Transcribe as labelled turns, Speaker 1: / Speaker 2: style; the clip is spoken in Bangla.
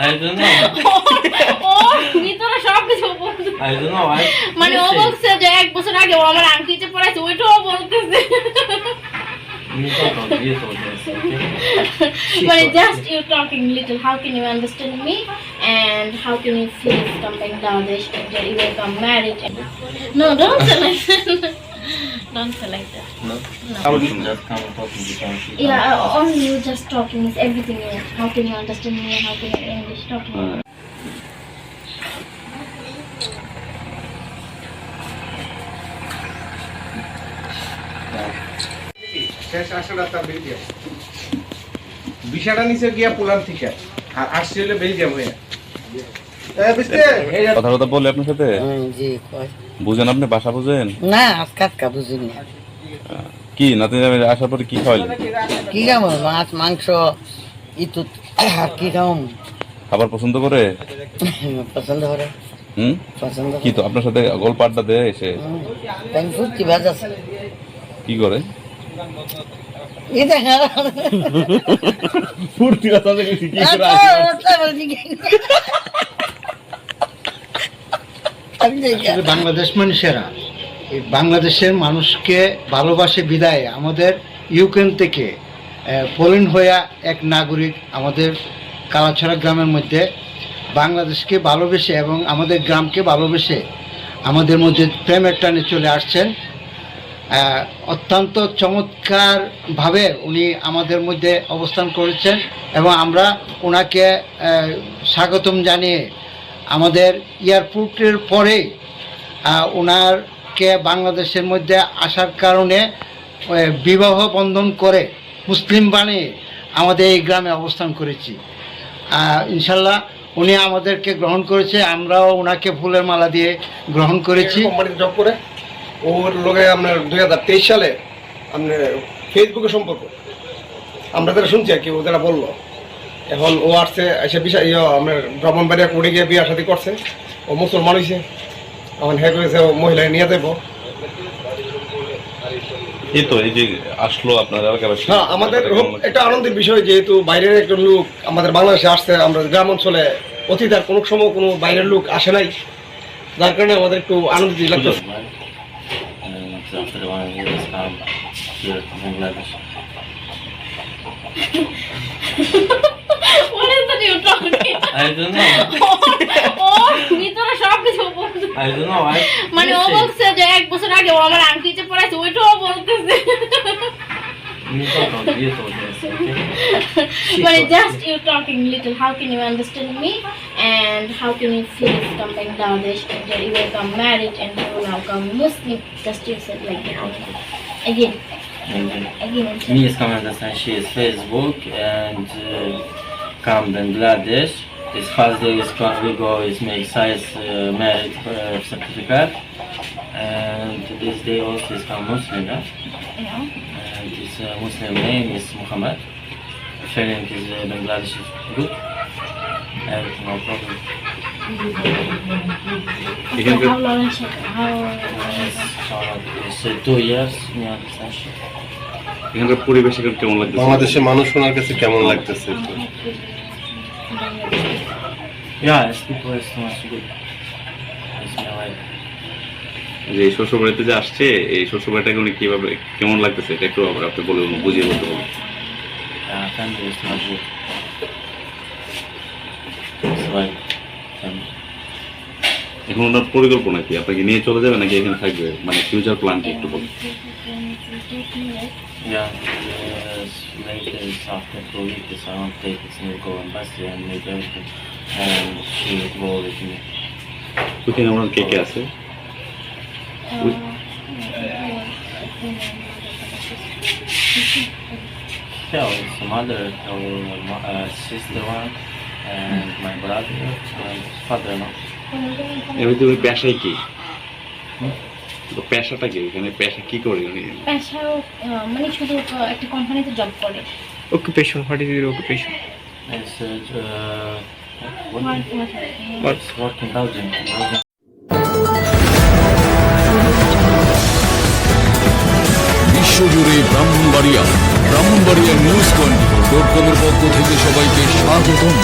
Speaker 1: ও ভিতরে সব কিছু মানে ও. বলছে যে এক বছর আগে ও আমার আংটিতে পড়াইছে ওইটাও বলতেছে. মানে just you talking little how can you understand me and how can you feel come back Bangladesh will come married? And... no don't say like that
Speaker 2: No.
Speaker 1: No.
Speaker 2: I would just come and talk to you. Don't
Speaker 1: yeah uh, only you just talking is everything else how can you understand me how can you english talking
Speaker 2: Uh,
Speaker 3: শেষ আসলে তার বেলজিয়াম ভিসাটা নিচে গিয়া পোল্যান্ড থেকে আর আসছে হলে বেলজিয়াম হয়ে
Speaker 4: কথা কথা বলে আপনার সাথে?
Speaker 5: হুম, জি কয়।
Speaker 4: বুঝেন আপনি বাসা বুঝেন?
Speaker 5: না আজকে আজকা বুঝিনি।
Speaker 4: কি নাতি আসার পরে কি খাওয়াইলেন
Speaker 5: কি খাম মাছ মাংস ইতু কি খাম
Speaker 4: খাবার পছন্দ করে?
Speaker 5: পছন্দ করে।
Speaker 4: হুম?
Speaker 5: পছন্দ
Speaker 4: কি তো আপনার সাথে গল্প আড্ডা দেয় এসে?
Speaker 5: ফুর্তি বাজ আছে।
Speaker 4: কি করে? ফুর্তি কথা কি
Speaker 6: আসলে বাংলাদেশ মানুষেরা, এই বাংলাদেশের মানুষকে ভালোবাসে বিদায় আমাদের ইউক্রেন থেকে পোল্যান্ড হইয়া এক নাগরিক আমাদের কালাছড়া গ্রামের মধ্যে বাংলাদেশকে ভালোবেসে এবং আমাদের গ্রামকে ভালোবেসে আমাদের মধ্যে প্রেমের টানে চলে আসছেন। অত্যন্ত চমৎকারভাবে উনি আমাদের মধ্যে অবস্থান করেছেন এবং আমরা ওনাকে স্বাগতম জানিয়ে আমাদের এয়ারপোর্টের পরে ওনারকে বাংলাদেশের মধ্যে আসার কারণে বিবাহ বন্ধন করে মুসলিম বানিয়ে আমাদের এই গ্রামে অবস্থান করেছি। ইনশাল্লাহ উনি আমাদেরকে গ্রহণ করেছে, আমরাও ওনাকে ফুলের মালা দিয়ে গ্রহণ করেছি।
Speaker 3: জব করে? ওর লগে আপনার দুই হাজার তেইশ সালে আপনার ফেসবুকে সম্পর্ক। আমরা যারা শুনছি আর কি, ও যারা বলল। এখন ও আসছে এসে বিষয় ইয়ে আপনার ব্রাহ্মণবাড়িয়া করে গিয়ে বিয়ে শাদি করছে। ও মুসলমান হয়েছে এখন হে করেছে ও মহিলা নিয়ে যাব
Speaker 4: এই তো এই যে আসলো আপনার
Speaker 3: হ্যাঁ আমাদের একটা আনন্দের বিষয় যেহেতু বাইরের একজন লোক আমাদের বাংলাদেশে আসছে আমরা গ্রাম অঞ্চলে অতীত আর কোনো সময় কোনো বাইরের লোক আসে নাই। যার কারণে আমাদের একটু লাগতো
Speaker 2: after one year, come here to Bangladesh.
Speaker 1: what is that you talking
Speaker 2: I don't know.
Speaker 1: ও ভিতরে সব কিছু বলছে
Speaker 2: I don't know. I
Speaker 1: মানে ও
Speaker 2: listen.
Speaker 1: বলছে যে এক বছর আগে ও আমার আংটিতে পড়াইছে ওইটাও বলতেছে
Speaker 2: You don't know. You told us. Okay.
Speaker 1: মানে just you talking little how can you understand me and how can you feel come back Bangladesh and that you will come married and you will now come Muslim just you said like that again
Speaker 2: And then
Speaker 1: again and
Speaker 2: me is come understand. She is Facebook and uh, come Bangladesh. His first is come. Is make size uh, marriage uh, certificate. And this day also is come Muslim. Yeah?
Speaker 1: yeah.
Speaker 2: And his uh, Muslim name is Muhammad. Feeling is uh, Bangladesh is good. Everything no problem.
Speaker 4: এখানকার
Speaker 1: how long is it how
Speaker 2: It's, uh, uh, two years. Understand. she.
Speaker 4: এখানকার পরিবেশ কেমন লাগতেছে
Speaker 7: বাংলাদেশের মানুষ ওনার কাছে কেমন লাগতেছে?
Speaker 2: Yeah, it's people is too much good. It's my life.
Speaker 4: যে এই শ্বশুর বাড়িতে যে আসছে এই শ্বশুর বাড়িটাকে উনি কীভাবে কেমন লাগতেছে এটা একটু আবার আপনি বলে বুঝিয়ে বলতে পারবেন
Speaker 2: হ্যাঁ family is not good.
Speaker 4: এখন ওনার পরিকল্পনা কি আপনাকে নিয়ে চলে যাবে নাকি এখানে থাকবে মানে ফিউচার প্ল্যান কি একটু বলুন
Speaker 2: Yeah, yes, later it's after two weeks I want to take this new go embassy and make everything and she will go with me.
Speaker 4: ওখানে ওনার কে কে আছে
Speaker 2: Yeah, it's mother, our mo- uh, sister one and my brother and father
Speaker 4: এর ভিতরে উনি কি তো পেশাটা কি এখানে পেশা কি করে উনি
Speaker 1: আহ, মানে শুধু একটা কোম্পানিতে জব করে what-
Speaker 2: what? It's working Belgium. Belgium.
Speaker 8: বিশ্বজুড়ে Brahmanbaria Brahmanbaria news twenty dot কমের পক্ষ থেকে সবাইকে স্বাগতম